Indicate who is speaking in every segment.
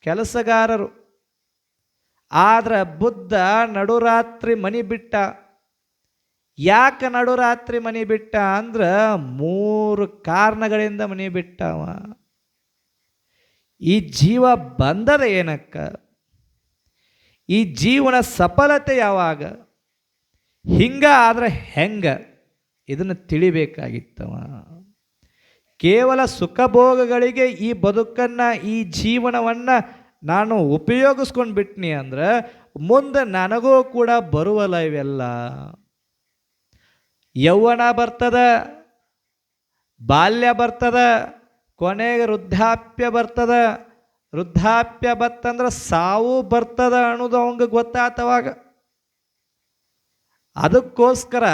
Speaker 1: ಕೆಲಸಗಾರರು. ಆದ್ರೆ ಬುದ್ಧ ನಡುರಾತ್ರಿ ಮನಿ ಬಿಟ್ಟ. ಯಾಕೆ ನಡುರಾತ್ರಿ ಮನಿ ಬಿಟ್ಟ ಅಂದ್ರೆ ಮೂರು ಕಾರಣಗಳಿಂದ ಮನಿ ಬಿಟ್ಟವ. ಈ ಜೀವ ಬಂದದ ಏನಕ್ಕ? ಈ ಜೀವನ ಸಫಲತೆ ಯಾವಾಗ? ಹಿಂಗ ಆದ್ರೆ ಹೆಂಗ? ಇದನ್ನು ತಿಳಿಬೇಕಾಗಿತ್ತವ. ಕೇವಲ ಸುಖಭೋಗಗಳಿಗೆ ಈ ಬದುಕನ್ನು, ಈ ಜೀವನವನ್ನು ನಾನು ಉಪಯೋಗಿಸ್ಕೊಂಡು ಬಿಟ್ನಿ ಅಂದ್ರೆ ಮುಂದೆ ನನಗೂ ಕೂಡ ಬರುವಲ್ಲ ಇವೆಲ್ಲ. ಯೌವನ ಬರ್ತದ, ಬಾಲ್ಯ ಬರ್ತದ, ಕೊನೆಗೆ ವೃದ್ಧಾಪ್ಯ ಬರ್ತದ. ವೃದ್ಧಾಪ್ಯ ಬತ್ತಂದ್ರೆ ಸಾವು ಬರ್ತದ ಅನ್ನೋದು ಅವಂಗೆ ಗೊತ್ತಾತವಾಗ. ಅದಕ್ಕೋಸ್ಕರ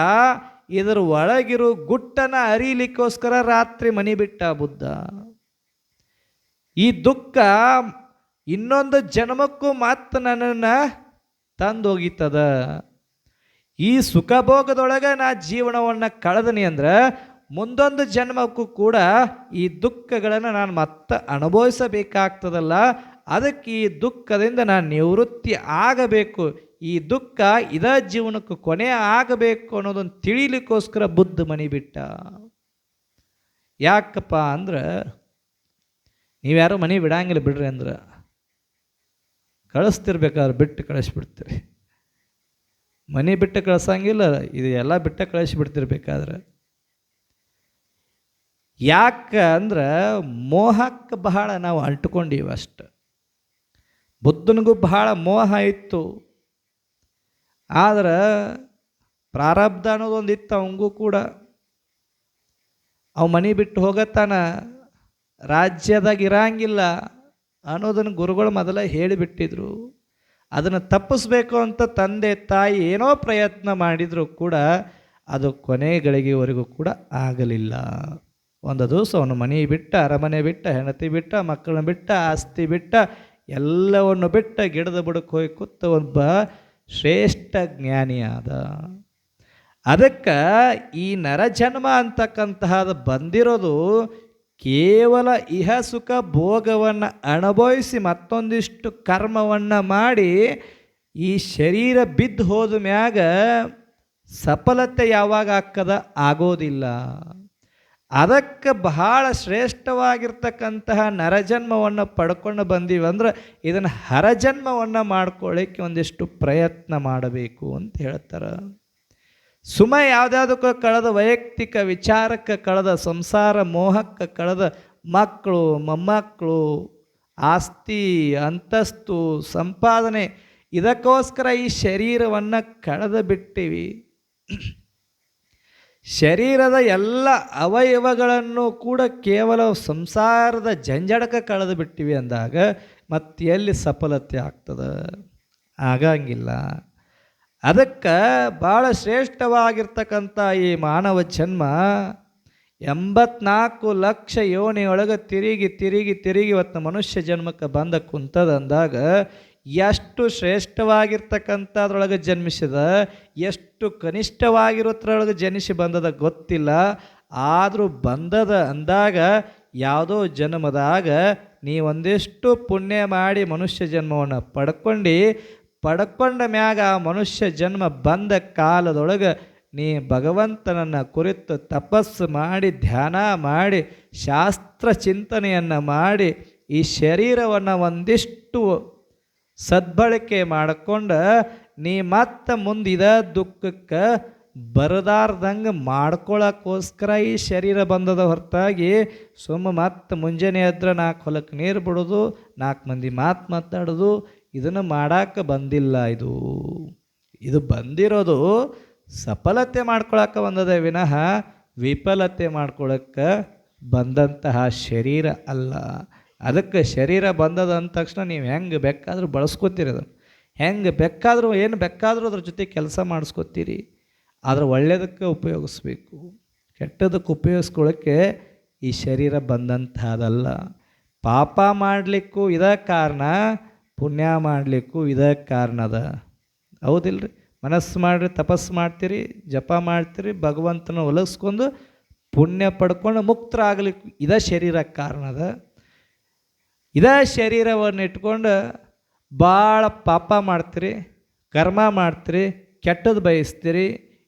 Speaker 1: ಇದರ ಒಳಗಿರೋ ಗುಟ್ಟನ ಅರಿಲಿಕ್ಕೋಸ್ಕರ ರಾತ್ರಿ ಮನಿ ಬಿಟ್ಟ ಬುದ್ಧ. ಈ ದುಃಖ ಇನ್ನೊಂದು ಜನ್ಮಕ್ಕೂ ಮಾತ್ರ ನನ್ನನ್ನು ತಂದೋಗಿತದ ಈ ಸುಖಭೋಗದೊಳಗೆ ನಾ ಜೀವನವನ್ನು ಕಳೆದನಿ ಅಂದ್ರೆ ಮುಂದೊಂದು ಜನ್ಮಕ್ಕೂ ಕೂಡ ಈ ದುಃಖಗಳನ್ನು ನಾನು ಮತ್ತೆ ಅನುಭವಿಸಬೇಕಾಗ್ತದಲ್ಲ. ಅದಕ್ಕೆ ಈ ದುಃಖದಿಂದ ನಾನು ನಿವೃತ್ತಿ ಆಗಬೇಕು. ಈ ದುಃಖ ಇದ ಜೀವನಕ್ಕೆ ಕೊನೆ ಆಗಬೇಕು ಅನ್ನೋದನ್ನು ತಿಳಿಲಿಕ್ಕೋಸ್ಕರ ಬುದ್ಧ ಮನಿ ಬಿಟ್ಟ. ಯಾಕಪ್ಪ ಅಂದ್ರೆ ನೀವ್ಯಾರು ಮನೆ ಬಿಡಂಗಿಲ್ಲ ಬಿಡ್ರಿ ಅಂದ್ರೆ ಕಳಿಸ್ತಿರ್ಬೇಕಾದ್ರೆ ಬಿಟ್ಟು ಕಳಿಸ್ಬಿಡ್ತೀರಿ ಮನೆ ಬಿಟ್ಟು ಕಳ್ಸಂಗಿಲ್ಲ, ಇದು ಎಲ್ಲ ಬಿಟ್ಟು ಕಳಿಸ್ಬಿಡ್ತಿರ್ಬೇಕಾದ್ರೆ. ಯಾಕೆ ಅಂದ್ರೆ ಮೋಹಕ್ಕೆ ಬಹಳ ನಾವು ಅಂಟ್ಕೊಂಡೀವಿ ಬುದ್ಧನಿಗೂ ಬಹಳ ಮೋಹ ಇತ್ತು. ಆದ್ರೆ ಪ್ರಾರಬ್ಧ ಅನ್ನೋದೊಂದು ಇತ್ತು ಅವಂಗೂ ಕೂಡ. ಅವ ಮನೆ ಬಿಟ್ಟು ಹೋಗತ್ತಾನ ರಾಜ್ಯದಾಗ ಇರಂಗಿಲ್ಲ ಅನ್ನೋದನ್ನು ಗುರುಗಳು ಮೊದಲ ಹೇಳಿಬಿಟ್ಟಿದ್ರು. ಅದನ್ನು ತಪ್ಪಿಸ್ಬೇಕು ಅಂತ ತಂದೆ ತಾಯಿ ಏನೋ ಪ್ರಯತ್ನ ಮಾಡಿದರೂ ಕೂಡ ಅದು ಕೊನೆ ಗಳಿಗೆವರೆಗೂ ಕೂಡ ಆಗಲಿಲ್ಲ. ಒಂದು ದಿವಸ ಅವನು ಮನೆ ಬಿಟ್ಟ, ಅರಮನೆ ಬಿಟ್ಟ, ಹೆಂಡತಿ ಬಿಟ್ಟ, ಮಕ್ಕಳನ್ನ ಬಿಟ್ಟ, ಆಸ್ತಿ ಬಿಟ್ಟ ಎಲ್ಲವನ್ನು ಬಿಟ್ಟ ಗಿಡದ ಬುಡಕ್ಕೆ ಹೋಗಿ ಕೂತ ಒಬ್ಬ ಶ್ರೇಷ್ಠ ಜ್ಞಾನಿಯಾದ. ಅದಕ್ಕ ಈ ನರಜನ್ಮ ಅಂತಕ್ಕಂತಹದ್ದು ಬಂದಿರೋದು ಕೇವಲ ಇಹ ಸುಖ ಭೋಗವನ್ನು ಅನುಭವಿಸಿ ಮತ್ತೊಂದಿಷ್ಟು ಕರ್ಮವನ್ನು ಮಾಡಿ ಈ ಶರೀರ ಬಿದ್ದು ಹೋದ ಮ್ಯಾಗ ಸಫಲತೆ ಯಾವಾಗ ಆಗ್ತದ ಆಗೋದಿಲ್ಲ. ಅದಕ್ಕೆ ಬಹಳ ಶ್ರೇಷ್ಠವಾಗಿರ್ತಕ್ಕಂತಹ ನರಜನ್ಮವನ್ನು ಪಡ್ಕೊಂಡು ಬಂದೀವಿ ಅಂದ್ರೆ ಇದನ್ನು ಹರಜನ್ಮವನ್ನು ಮಾಡ್ಕೊಳ್ಳಿಕ್ಕೆ ಒಂದಿಷ್ಟು ಪ್ರಯತ್ನ ಮಾಡಬೇಕು ಅಂತ ಹೇಳ್ತಾರೆ. ಸುಮ ಯಾವುದಾದಕ್ಕೂ ಕಳೆದ ವೈಯಕ್ತಿಕ ವಿಚಾರಕ್ಕೆ ಕಳೆದ ಸಂಸಾರ ಮೋಹಕ್ಕೆ ಕಳೆದ ಮಕ್ಕಳು, ಮೊಮ್ಮಕ್ಕಳು, ಆಸ್ತಿ, ಅಂತಸ್ತು, ಸಂಪಾದನೆ ಇದಕ್ಕೋಸ್ಕರ ಈ ಶರೀರವನ್ನು ಕಳೆದು ಬಿಟ್ಟಿವಿ. ಶರೀರದ ಎಲ್ಲ ಅವಯವಗಳನ್ನು ಕೂಡ ಕೇವಲ ಸಂಸಾರದ ಜಂಜಡಕ ಕಳೆದು ಬಿಟ್ಟಿವಿ ಅಂದಾಗ ಮತ್ತೆ ಎಲ್ಲಿ ಸಫಲತೆ ಆಗ್ತದೆ? ಆಗಂಗಿಲ್ಲ. ಅದಕ್ಕೆ ಭಾಳ ಶ್ರೇಷ್ಠವಾಗಿರ್ತಕ್ಕಂಥ ಈ ಮಾನವ ಜನ್ಮ ಎಂಬತ್ನಾಲ್ಕು ಲಕ್ಷ ಯೋನಿಯೊಳಗೆ ತಿರುಗಿ ತಿರುಗಿ ತಿರುಗಿ ಇವತ್ತು ಮನುಷ್ಯ ಜನ್ಮಕ್ಕೆ ಬಂದ ಕುಂತದಂದಾಗ ಎಷ್ಟು ಶ್ರೇಷ್ಠವಾಗಿರ್ತಕ್ಕಂಥದ್ರೊಳಗೆ ಜನ್ಮಿಸಿದ, ಎಷ್ಟು ಕನಿಷ್ಠವಾಗಿರೋದ್ರೊಳಗೆ ಜನಿಸಿ ಬಂದದ ಗೊತ್ತಿಲ್ಲ. ಆದರೂ ಬಂದದ ಅಂದಾಗ, ಯಾವುದೋ ಜನ್ಮದಾಗ ನೀ ಒಂದಿಷ್ಟು ಪುಣ್ಯ ಮಾಡಿ ಮನುಷ್ಯ ಜನ್ಮವನ್ನು ಪಡ್ಕೊಂಡು, ಪಡ್ಕೊಂಡ ಮ್ಯಾಗ ಆ ಮನುಷ್ಯ ಜನ್ಮ ಬಂದ ಕಾಲದೊಳಗೆ ನೀ ಭಗವಂತನನ್ನು ಕುರಿತು ತಪಸ್ಸು ಮಾಡಿ, ಧ್ಯಾನ ಮಾಡಿ ಶಾಸ್ತ್ರ ಚಿಂತನೆಯನ್ನು ಮಾಡಿ, ಈ ಶರೀರವನ್ನು ಒಂದಿಷ್ಟು ಸದ್ಬಳಕೆ ಮಾಡಿಕೊಂಡು ನೀ ಮತ್ತೆ ಮುಂದಿದ ದುಃಖಕ್ಕೆ ಬರದಾರ್ದಂಗೆ ಮಾಡ್ಕೊಳಕ್ಕೋಸ್ಕರ ಈ ಶರೀರ ಬಂದದ ಹೊರತಾಗಿ ಸುಮ್ಮ ಮತ್ತೆ ಮುಂಜಾನೆ ಎದ್ರೆ ನಾಲ್ಕು ಹೊಲಕ್ಕೆ ನೀರು ಬಿಡೋದು ನಾಲ್ಕು ಮಂದಿ ಮಾತು ಮಾತಾಡೋದು, ಇದನ್ನು ಮಾಡಕ್ಕೆ ಬಂದಿಲ್ಲ ಇದು. ಇದು ಬಂದಿರೋದು ಸಫಲತೆ ಮಾಡ್ಕೊಳಕ್ಕೆ ಬಂದದ ವಿನಃ ವಿಫಲತೆ ಮಾಡ್ಕೊಳಕ್ಕೆ ಬಂದಂತಹ ಶರೀರ ಅಲ್ಲ. ಅದಕ್ಕೆ ಶರೀರ ಬಂದದ ಅಂದ ತಕ್ಷಣ ನೀವು ಹೆಂಗೆ ಬೇಕಾದರೂ ಬಳಸ್ಕೊತೀರಿ ಅದನ್ನು. ಹೆಂಗೆ ಬೇಕಾದರೂ, ಏನು ಬೇಕಾದರೂ ಅದ್ರ ಜೊತೆ ಕೆಲಸ ಮಾಡಿಸ್ಕೊತೀರಿ. ಆದರೆ ಒಳ್ಳೆಯದಕ್ಕೆ ಉಪಯೋಗಿಸ್ಬೇಕು. ಕೆಟ್ಟದಕ್ಕೆ ಉಪಯೋಗಿಸ್ಕೊಳ್ಳೋಕ್ಕೆ ಈ ಶರೀರ ಬಂದಂತಹದಲ್ಲ. ಪಾಪ ಮಾಡಲಿಕ್ಕೂ ಇದ ಕಾರಣ, ಪುಣ್ಯ ಮಾಡಲಿಕ್ಕೂ ಇದ ಅದ. ಹೌದಿಲ್ರಿ? ಮನಸ್ಸು ಮಾಡಿರಿ, ತಪಸ್ಸು ಮಾಡ್ತೀರಿ, ಜಪ ಮಾಡ್ತೀರಿ, ಭಗವಂತನ ಒಲಗಿಸ್ಕೊಂಡು ಪುಣ್ಯ ಪಡ್ಕೊಂಡು ಮುಕ್ತರಾಗಲಿಕ್ಕೆ ಇದ ಶರೀರ ಕಾರಣದ ಇದೇ ಶರೀರವನ್ನು ಇಟ್ಕೊಂಡು ಭಾಳ ಪಾಪ ಮಾಡ್ತೀರಿ, ಕರ್ಮ ಮಾಡ್ತೀರಿ ಕೆಟ್ಟದ್ದು ಬಯಸ್ತೀರಿ,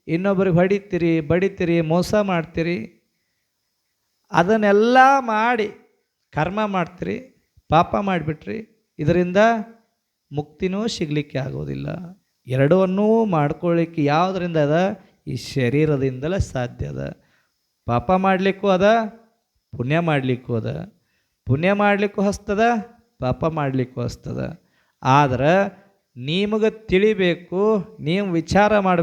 Speaker 1: ಇನ್ನೊಬ್ರಿಗೆ ಹೊಡಿತೀರಿ, ಬಡಿತೀರಿ, ಮೋಸ ಮಾಡ್ತೀರಿ, ಅದನ್ನೆಲ್ಲ ಮಾಡಿ ಕರ್ಮ ಮಾಡ್ತೀರಿ, ಪಾಪ ಮಾಡಿಬಿಟ್ರಿ, ಇದರಿಂದ ಮುಕ್ತಿನೂ ಸಿಗಲಿಕ್ಕೆ ಆಗೋದಿಲ್ಲ. ಎರಡವನ್ನೂ ಮಾಡ್ಕೊಳ್ಳಿಕ್ಕೆ ಯಾವುದರಿಂದ ಅದ? ಈ ಶರೀರದಿಂದಲೇ ಸಾಧ್ಯ ಅದ. ಪಾಪ ಮಾಡಲಿಕ್ಕೂ ಅದ, ಪುಣ್ಯ ಮಾಡಲಿಕ್ಕೂ ಅದ. ಪುಣ್ಯ ಮಾಡಲಿಕ್ಕೂ ಹಸ್ತದ ಪಾಪ ಮಾಡಲಿಕ್ಕೂ ಹಸ್ತದ. ಆದ್ರೆ ನಿಮಗೆ ತಿಳಿಬೇಕು ನೀವು ವಿಚಾರ ಮಾಡಬೇಕು.